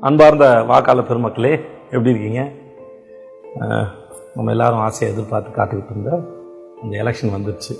அன்பார்ந்த வாக்காளர் பெருமக்களே எப்படி இருக்கீங்க? நம்ம எல்லாரும் ஆசையை எதிர்பார்த்து காத்துக்கிட்டு இருந்த அந்த எலெக்ஷன் வந்துருச்சு.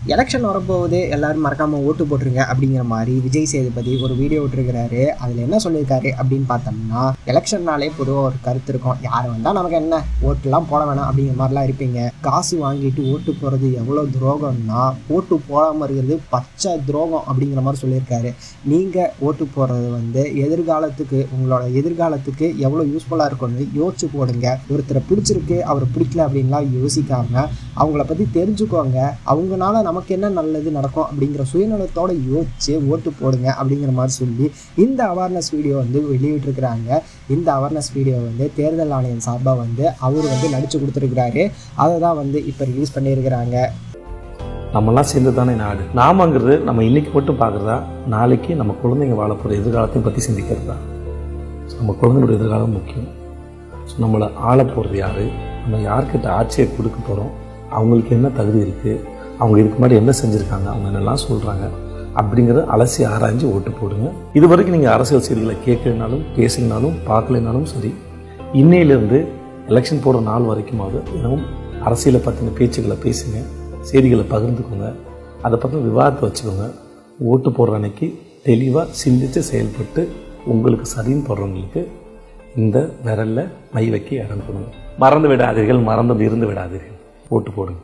எலெக்ஷன் வரப்போகுது எல்லாரும் மறக்காமல் ஓட்டு போட்டுருங்க அப்படிங்கிற மாதிரி விஜய் சேதுபதி ஒரு வீடியோ விட்டுருக்கிறாரு. அதில் என்ன சொல்லியிருக்காரு அப்படின்னு பார்த்தோம்னா எலெக்ஷன்னாலே பொதுவாக ஒரு கருத்து இருக்கும். யார் வந்தால் நமக்கு என்ன? ஓட்டுலாம் போட வேணாம் அப்படிங்கிற மாதிரிலாம் இருப்பீங்க. காசு வாங்கிட்டு ஓட்டு போகிறது எவ்வளோ துரோகம்னா ஓட்டு போடாமல் இருக்கிறது பச்சை துரோகம் அப்படிங்கிற மாதிரி சொல்லியிருக்காரு. நீங்கள் ஓட்டு போடுறது வந்து எதிர்காலத்துக்கு உங்களோட எதிர்காலத்துக்கு எவ்வளோ யூஸ்ஃபுல்லாக இருக்கும்னு யோசிச்சு போடுங்க. ஒருத்தரை பிடிச்சிருக்கு அவர் பிடிக்கல அப்படின்லாம் யோசிக்காமல் அவங்கள பற்றி தெரிஞ்சுக்கோங்க. அவங்களால அவங்கனால நமக்கு என்ன நல்லது நடக்கும் அப்படிங்கிற சுயநலத்தோட யோசிச்சு ஓட்டு போடுங்க அப்படிங்கிற மாதிரி சொல்லி இந்த அவேர்னஸ் வீடியோ வந்து வெளியிட்டிருக்கிறாங்க. இந்த அவேர்னஸ் வீடியோ வந்து தேர்தல் ஆணையம் சார்பாக வந்து அவர் வந்து நடித்து கொடுத்துருக்கிறாரு. அதை தான் வந்து இப்போ ரிலீஸ் பண்ணியிருக்கிறாங்க. நம்மலாம் சேர்ந்து தானே நாடு. நாமங்கிறது நம்ம இன்னைக்கு மட்டும் பார்க்குறதா? நாளைக்கு நம்ம குழந்தைங்க வாழ போகிற எதிர்காலத்தையும் பற்றி சிந்திக்கிறது? தான் நம்ம குழந்தைங்களோட எதிர்காலம் முக்கியம். ஸோ நம்மளை ஆள போகிறது யார்? நம்ம யார்கிட்ட ஆட்சியை கொடுக்க போகிறோம் அவங்களுக்கு என்ன தகுதி இருக்குது அவங்க இதுக்கு முன்னாடி என்ன செஞ்சுருக்காங்க அவங்க என்னெல்லாம் சொல்கிறாங்க அப்படிங்கிறத அலசி ஆராய்ஞ்சு ஓட்டு போடுங்க. இது வரைக்கும் நீங்கள் அரசியல் செய்திகளை கேட்கலனாலும் பேசினாலும் பார்க்கலனாலும் சரி இன்னையிலேருந்து எலெக்ஷன் போடுற நாள் வரைக்குமாவது இன்னும் அரசியலை பற்றின பேச்சுக்களை பேசுங்க செய்திகளை பகிர்ந்துக்கோங்க அதை பற்றின விவாதத்தை வச்சுக்கோங்க. ஓட்டு போடுற அன்னைக்கு தெளிவாக சிந்தித்து செயல்பட்டு உங்களுக்கு சரின்னு போடுறவங்களுக்கு இந்த விரலில் மை வைக்க இடம் கொடுங்க. மறந்து விடாதீர்கள் மறந்து இருந்து விடாதீர்கள். ஓட்டு போடுங்க.